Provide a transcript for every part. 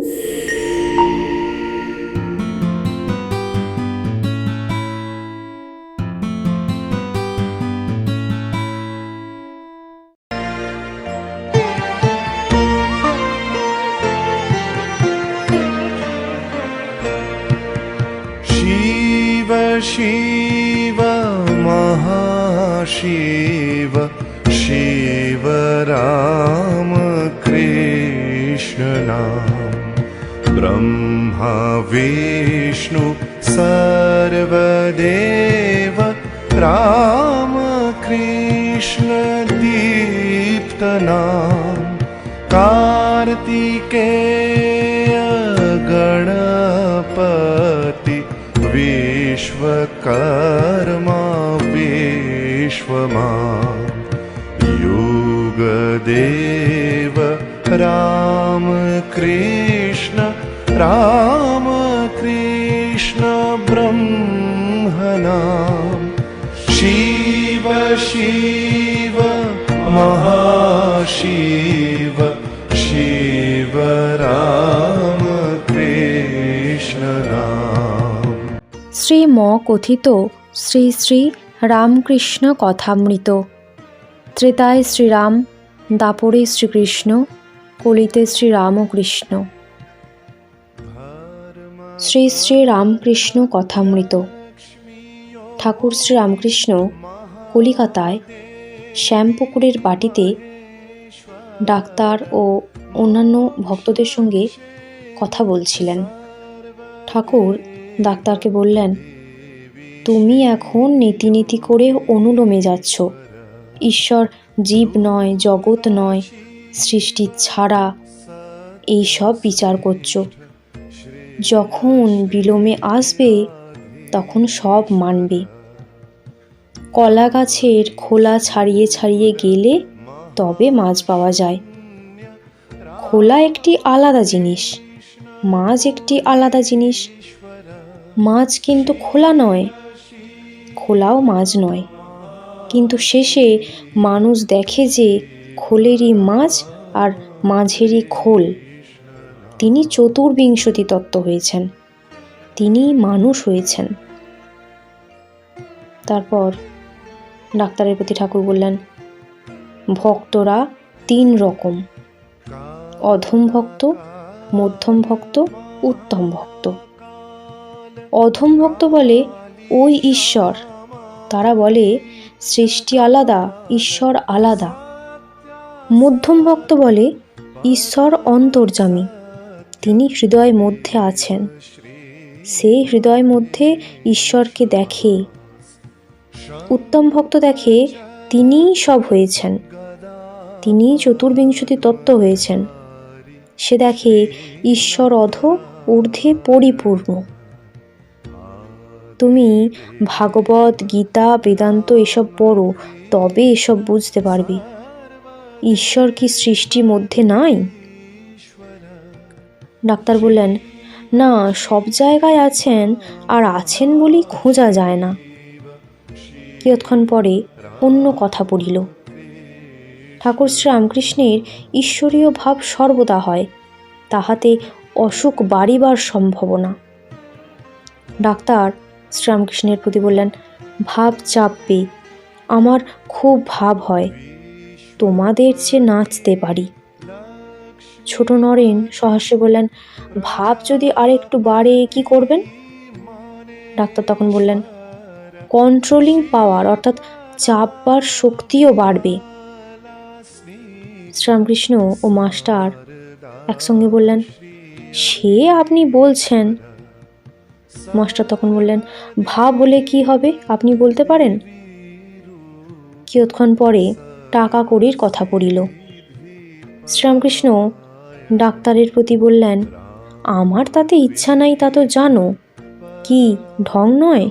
शिव शिव महाशिव शिव राम कृष्ण ब्रह्मा विष्णु सर्वदेव राम कृष्ण दीप्तनाम कार्तिकेय गणपति विश्वकर्मा विश्वमा युगदेव राम कृष्ण राम कृष्ण ब्रह्मणाम् शिव शिव महाशिव शिव राम कृष्ण नाम শ্রীম কথিত শ্রী শ্রী রামকৃষ্ণ কথামৃত ত্রেতায় শ্রীরাম দাপরে শ্রীকৃষ্ণ কলিতে শ্রীরামকৃষ্ণ শ্রী শ্রী রামকৃষ্ণ কথামৃত। ঠাকুর শ্রী রামকৃষ্ণ কলিকাতায় শ্যামপুকুরের বাটিতে ডাক্তার ও অন্যান্য ভক্তদের সঙ্গে কথা বলছিলেন। ঠাকুর ডাক্তারকে বললেন, তুমি এখন নীতি নীতি করে অনুলোমে যাচ্ছ। ঈশ্বর জীব নয়, জগৎ নয়, সৃষ্টি ছাড়া এই সব বিচার করছ। যখন বিলোমে আসবে, তখন সব মানবে। কলা গাছের খোলা ছাড়িয়ে ছাড়িয়ে গেলে তবে মাছ পাওয়া যায়। খোলা একটি আলাদা জিনিস, মাছ একটি আলাদা জিনিস। মাছ কিন্তু খোলা নয়, খোলাও মাছ নয়। কিন্তু শেষে মানুষ দেখে যে খোলেরই মাছ আর মাঝেরই খোল। তিনি চতুর্বিংশতি তত্ত্ব হয়েছেন। তিনি মানুষ হয়েছেন। তারপর ডাক্তারের প্রতি ঠাকুর বললেন, ভক্তরা তিন রকম। অধম ভক্ত, মধ্যম ভক্ত, উত্তম ভক্ত। অধম ভক্ত বলে ওই ঈশ্বর। তারা বলে সৃষ্টি আলাদা, ঈশ্বর আলাদা। মধ্যম ভক্ত বলে ঈশ্বর অন্তর্যামী। তিনি হৃদয় মধ্যে আছেন। সেই হৃদয় মধ্যে ঈশ্বরকে দেখে, উত্তম ভক্ত দেখে তিনিই সব হয়েছেন। তিনিই চতুর্বিংশতি তত্ত্ব হয়েছেন। সে দেখে ঈশ্বর অধ ঊর্ধ্বে পরিপূর্ণ। তুমি ভাগবত, গীতা, বেদান্ত এসব পড়ো, তবে এসব বুঝতে পারবে। ঈশ্বর কি সৃষ্টির মধ্যে নাই? ডাক্তার বললেন, না, সব জায়গায় আছেন আর আছেন বলেই খোঁজা যায় না। কিয়ৎক্ষণ পরে অন্য কথা পড়িল। ঠাকুর শ্রী রামকৃষ্ণের ঈশ্বরীয় ভাব সর্বদা হয়, তাহাতে অসুখ বাড়িবার সম্ভাবনা। ডাক্তার শ্রীরামকৃষ্ণের প্রতি বললেন, ভাব চাপবে, আমার খুব ভাব হয়, তোমাদের যে নাচতে পারি। ছোট নরেন সহাস্যে বললেন, ভাব যদি আর একটু বাড়ে, কি করবেন? ডাক্তার তখন বললেন কন্ট্রোলিং পাওয়ার অর্থাৎ চাপবার শক্তিও বাড়বে। শ্রীরামকৃষ্ণ ও মাস্টার একসঙ্গে বললেন, সে আপনি বলছেন? মাস্টার তখন বললেন, ভাব হলে কি হবে, আপনি বলতে পারেন? কিয়ৎক্ষণ পরে টাকা কড়ির কথা পড়িল। শ্রীরামকৃষ্ণ ডাক্তারের প্রতি বললেন, আমার তাতে ইচ্ছা নাই, তা তো জানো। কি, ঢং নয়?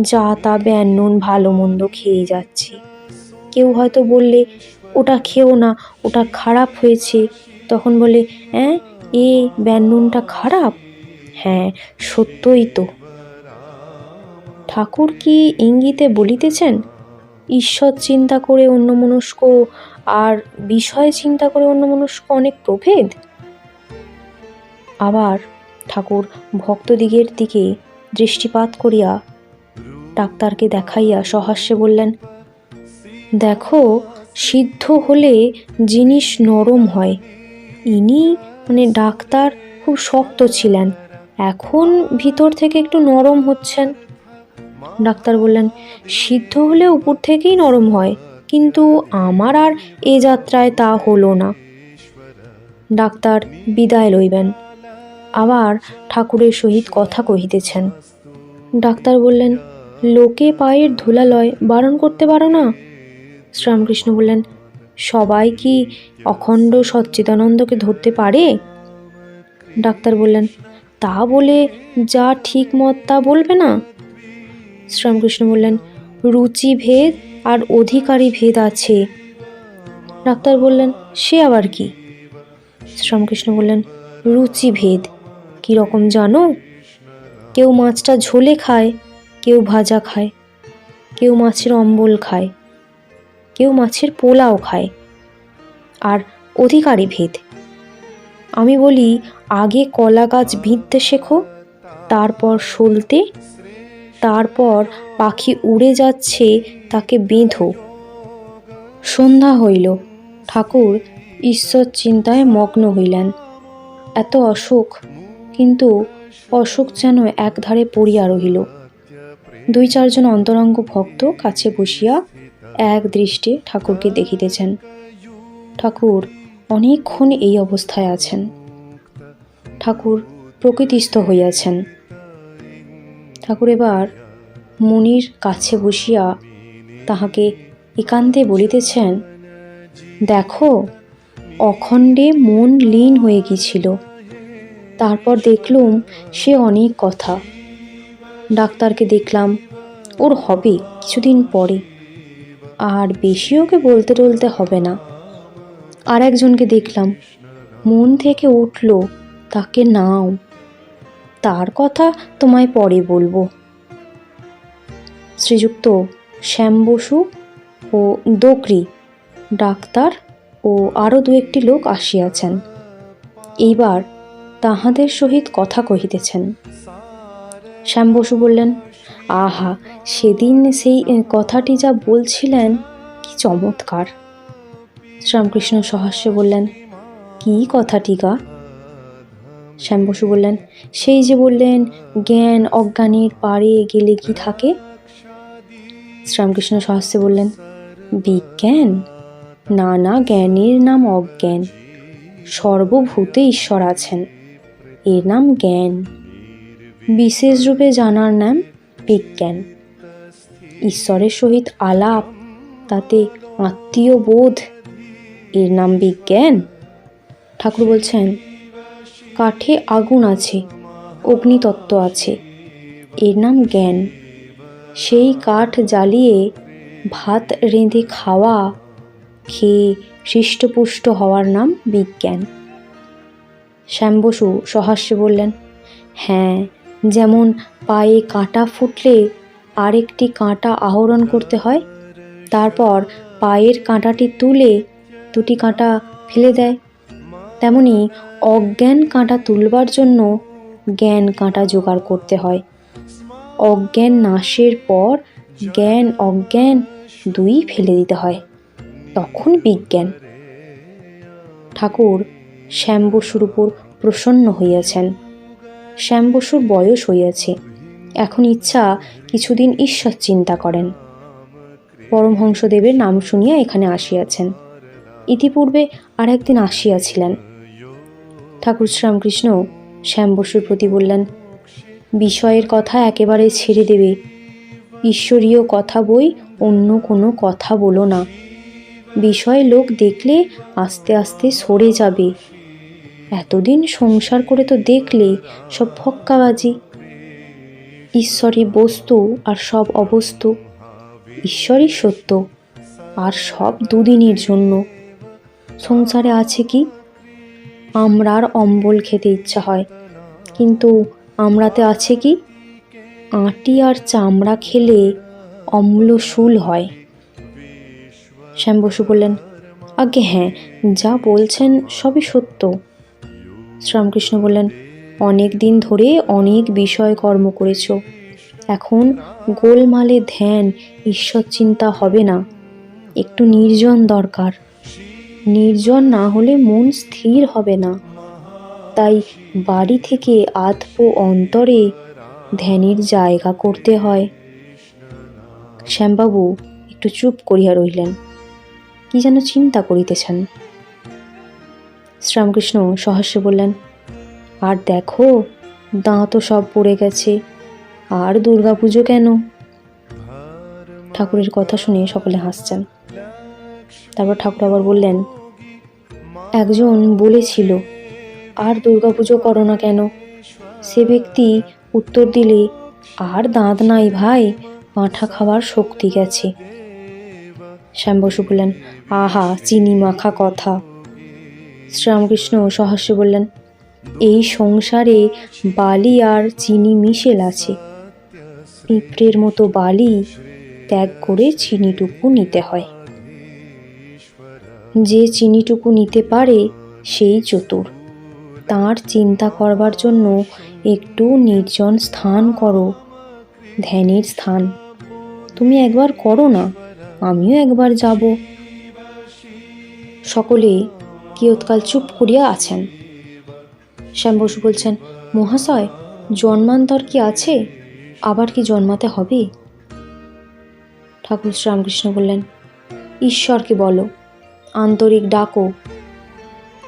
যা তা ব্যান নুন, ভালো মন্দ খেয়ে যাচ্ছে। কেউ হয়তো বললে, ওটা খেও না, ওটা খারাপ হয়েছে। তখন বলে হ্যাঁ এ ব্যান নুনটা খারাপ? হ্যাঁ সত্যই তো। ঠাকুর কি ইঙ্গিতে বলিতেছেন? ঈশ্বর চিন্তা করে অন্যমনস্ক আর বিষয় চিন্তা করে অন্য অন্যমনস্ক অনেক প্রভেদ? আবার ঠাকুর ভক্তদিগের দিকে দৃষ্টিপাত করিয়া ডাক্তারকে দেখাইয়া সহাস্যে বললেন, দেখো, সিদ্ধ হলে জিনিস নরম হয়। ইনি মানে ডাক্তার খুব শক্ত ছিলেন, এখন ভিতর থেকে একটু নরম হচ্ছেন। ডাক্তার বললেন, সিদ্ধ হলে উপর থেকেই নরম হয়। কিন্তু আমার আর এ যাত্রায় তা হলো না। ডাক্তার বিদায় লইবেন। আবার ঠাকুরের সহিত কথা কহিতেছেন। ডাক্তার বললেন, লোকে পায়ের ধুলালয় বারণ করতে পারো না? শ্রীরামকৃষ্ণ বললেন, সবাই কি অখণ্ড সচ্চিদানন্দকে ধরতে পারে? ডাক্তার বললেন, তা বলে যা ঠিক মত তা বলবে না? শ্রীরামকৃষ্ণ বললেন রুচি ভেদ আর অধিকারী ভেদ আছে। ডাক্তার বললেন, সে আবার কি? শ্রীরামকৃষ্ণ বললেন রুচি ভেদ কীরকম জানো? কেউ মাছটা ঝোলে খায়, কেউ ভাজা খায়, কেউ মাছের অম্বল খায়, কেউ মাছের পোলাও খায়, আর অধিকারী ভেদ আমি বলি, আগে কলা গাছ বিঁধতে শেখো, তারপর সলতে তারপর পাখি উড়ে যাচ্ছে, তাকে বেঁধো। সন্ধ্যা হইল। ঠাকুর ঈশ্বর চিন্তায় মগ্ন হইলেন। এত অসুখ, কিন্তু অসুখ যেন একধারে পড়িয়া রহিল। দুই চারজন অন্তরঙ্গ ভক্ত কাছে বসিয়া এক দৃষ্টে ঠাকুরকে দেখিতেছেন। ঠাকুর অনেকক্ষণ এই অবস্থায় আছেন। ঠাকুর প্রকৃতিস্থ হইয়াছেন। ঠাকুর এবার মুনির কাছে বসিয়া তাহাকে একান্তে বলিতেছেন, দেখো, অখণ্ডে মন লীন হয়ে গিয়েছিল। তারপর দেখলুম সে অনেক কথা। ডাক্তারকে দেখলাম, ওর হবে কিছুদিন পরে। আর বেশি ওকে বলতে টলতে হবে না। আর একজনকে দেখলাম, মন থেকে উঠল, তাকে নাও। তার কথা তোমায় পরে বলব। শ্রীযুক্ত শ্যাম বসু ও দোকরি ডাক্তার ও আরও দু একটি লোক আসিয়াছেন। এইবার তাহাদের সহিত কথা কহিতেছেন। শ্যাম বসু বললেন, আহা, সেদিন সেই কথাটি যা বলছিলেন, কি চমৎকার! শ্যামকৃষ্ণ সহাস্যে বললেন, কি কথাটি গা? শ্যাম বসু বললেন, সেই যে বললেন, জ্ঞান অজ্ঞানের পারে গেলে কি থাকে? শ্রীরামকৃষ্ণ সহস্যে বললেন, বিজ্ঞান? না না জ্ঞানের নাম অজ্ঞান। সর্বভূতে ঈশ্বর আছেন। এর নাম জ্ঞান। বিশেষ রূপে জানার নাম বিজ্ঞান। ঈশ্বরের সহিত আলাপ, তাতে আত্মীয় বোধ এর নাম বিজ্ঞান? ঠাকুর বলছেন কাঠে আগুন আছে, অগ্নিতত্ত্ব আছে। এর নাম জ্ঞান। সেই কাঠ জ্বালিয়ে ভাত রেঁধে খাওয়া খেয়ে হৃষ্টপুষ্ট হওয়ার নাম বিজ্ঞান। শ্যাম বসু সহাস্যে বললেন হ্যাঁ যেমন পায়ে কাঁটা ফুটলে আরেকটি কাঁটা আহরণ করতে হয়, তারপর পায়ের কাঁটাটি তুলে দুটি কাঁটা ফেলে দেয়। তেমনি অজ্ঞান কাঁটা তুলবার জন্য জ্ঞান কাঁটা জোগাড় করতে হয়। অজ্ঞান নাশের পর জ্ঞান অজ্ঞান দুই ফেলে দিতে হয়। তখন বিজ্ঞান। ঠাকুর শ্যাম বসুর উপর প্রসন্ন হইয়াছেন। শ্যাম বসুর বয়স হইয়াছে। এখন ইচ্ছা কিছুদিন ঈশ্বর চিন্তা করেন। পরমহংসদেবের নাম শুনিয়া এখানে আসিয়াছেন। ইতিপূর্বে আর একদিন আসিয়াছিলেন। ঠাকুর শ্রীরামকৃষ্ণ শ্যাম বসুর প্রতি বললেন, বিষয়ের কথা একেবারে ছেড়ে দেবে। ঈশ্বরীয় কথা বই অন্য কোনো কথা বলো না। বিষয় লোক দেখলে আস্তে আস্তে সরে যাবে। এতদিন সংসার করে তো দেখলে সব ফক্কাবাজি ঈশ্বরই বস্তু আর সব অবস্তু। ঈশ্বরই সত্য আর সব দুদিনের জন্য। সংসারে আছে কি আমরার অম্বল খেতে ইচ্ছা হয়। কিন্তু আমরাতে আছে কি? আটি আর চামড়া খেলে অম্লশূল হয়। শ্যাম বসু বললেন আগে হ্যাঁ যা বলছেন সবই সত্য। শ্রীরামকৃষ্ণ বললেন, অনেক দিন ধরে অনেক বিষয় কর্ম করেছ। এখন গোলমালে ধ্যান ঈশ্বর চিন্তা হবে না। একটু নির্জন দরকার। নির্জন না হলে মন স্থির হবে না। তাই বাড়ি থেকে আত্ম অন্তরে ধ্যানের জায়গা করতে হয়। শ্যামবাবু একটু চুপ করিয়া রইলেন কি যেন চিন্তা করিতেছেন। শ্রীরামকৃষ্ণ সহাস্যে বললেন, আর দেখো দাঁতও সব পড়ে গেছে। আর দুর্গাপুজো কেন? ঠাকুরের কথা শুনে সকলে হাসছেন। তারপর ঠাকুর আবার বললেন একজন বলেছিল, আর দুর্গাপুজো করো না কেন? সে ব্যক্তি উত্তর দিলে, আর দাঁত নাই ভাই পাঁঠা খাওয়ার শক্তি গেছে। শ্যাম বসু বললেন, আহা, চিনি মাখা কথা। শ্রীরামকৃষ্ণ সহাস্যে বললেন, এই সংসারে বালি আর চিনি মিশেল আছে। পিঁপড়ের মতো বালি ত্যাগ করে চিনিটুকু নিতে হয়। যে চিনিটুকু নিতে পারে, সেই চতুর। তার চিন্তা করবার জন্য একটু নির্জন স্থান করো, ধ্যানের স্থান। তুমি একবার করো না, আমিও একবার যাব। সকলে কিয়ৎকাল চুপ করিয়া আছেন। শ্যাম বসু বলছেন, মহাশয়, জন্মান্তর কি আছে? আবার কি জন্মাতে হবে? ঠাকুর শ্রীরামকৃষ্ণ বললেন, ঈশ্বরকে বলো। আন্তরিক ডাকো।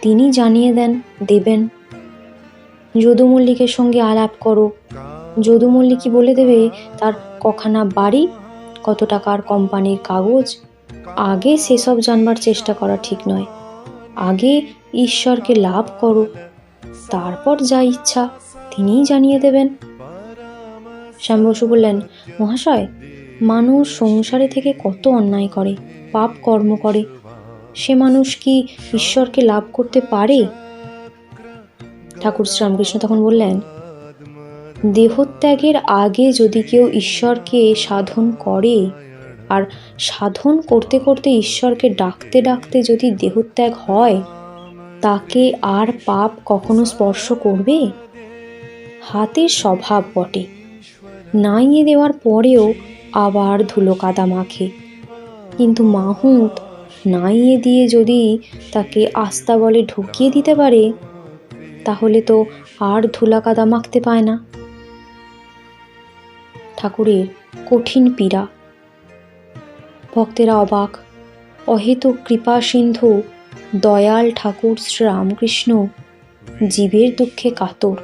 তিনি জানিয়ে দেন, দেবেন। যদু মল্লিকের সঙ্গে আলাপ করো। যদু মল্লিকই বলে দেবে? তার কখানা বাড়ি? কত টাকার কোম্পানির কাগজ? আগে সেসব জানবার চেষ্টা করা ঠিক নয়। আগে ঈশ্বরকে লাভ করো। তারপর যা ইচ্ছা, তিনিই জানিয়ে দেবেন। শ্যাম বসু বললেন, মহাশয়, মানুষ সংসারে থেকে কত অন্যায় করে, পাপ কর্ম করে। সে মানুষ কি ঈশ্বরকে লাভ করতে পারে? ঠাকুর শ্রীরামকৃষ্ণ তখন বললেন, দেহত্যাগের আগে যদি কেউ ঈশ্বরকে সাধন করে, আর সাধন করতে করতে ঈশ্বরকে ডাকতে ডাকতে যদি দেহত্যাগ হয়, তাকে আর পাপ কখনো স্পর্শ করবে? হাতের স্বভাব বটে। নাইয়ে দেওয়ার পরেও আবার ধুলো কাদা মাখে। কিন্তু মাহুত নাইয়ে দিয়ে যদি তাকে আস্তা বলে ঢুকিয়ে দিতে পারে, তাহলে তো আর ধুলা কাদা মাখতে পায় না। ঠাকুরের কঠিন পীড়া। ভক্তেরা অবাক। অহেতুক কৃপা সিন্ধু দয়াল ঠাকুর শ্রীরামকৃষ্ণ জীবের দুঃখে কাতর।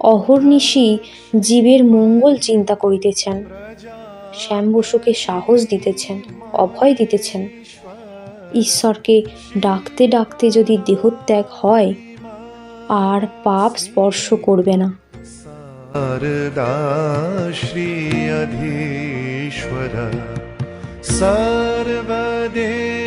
অহর্নিশি জীবের মঙ্গল চিন্তা করিতেছেন। শ্যাম বসুকে সাহস দিতেছেন, অভয় দিতেছেন। ঈশ্বরকে ডাকতে ডাকতে যদি দেহত্যাগ হয় আর পাপ স্পর্শ করবে না। শ্রী সর্বদেব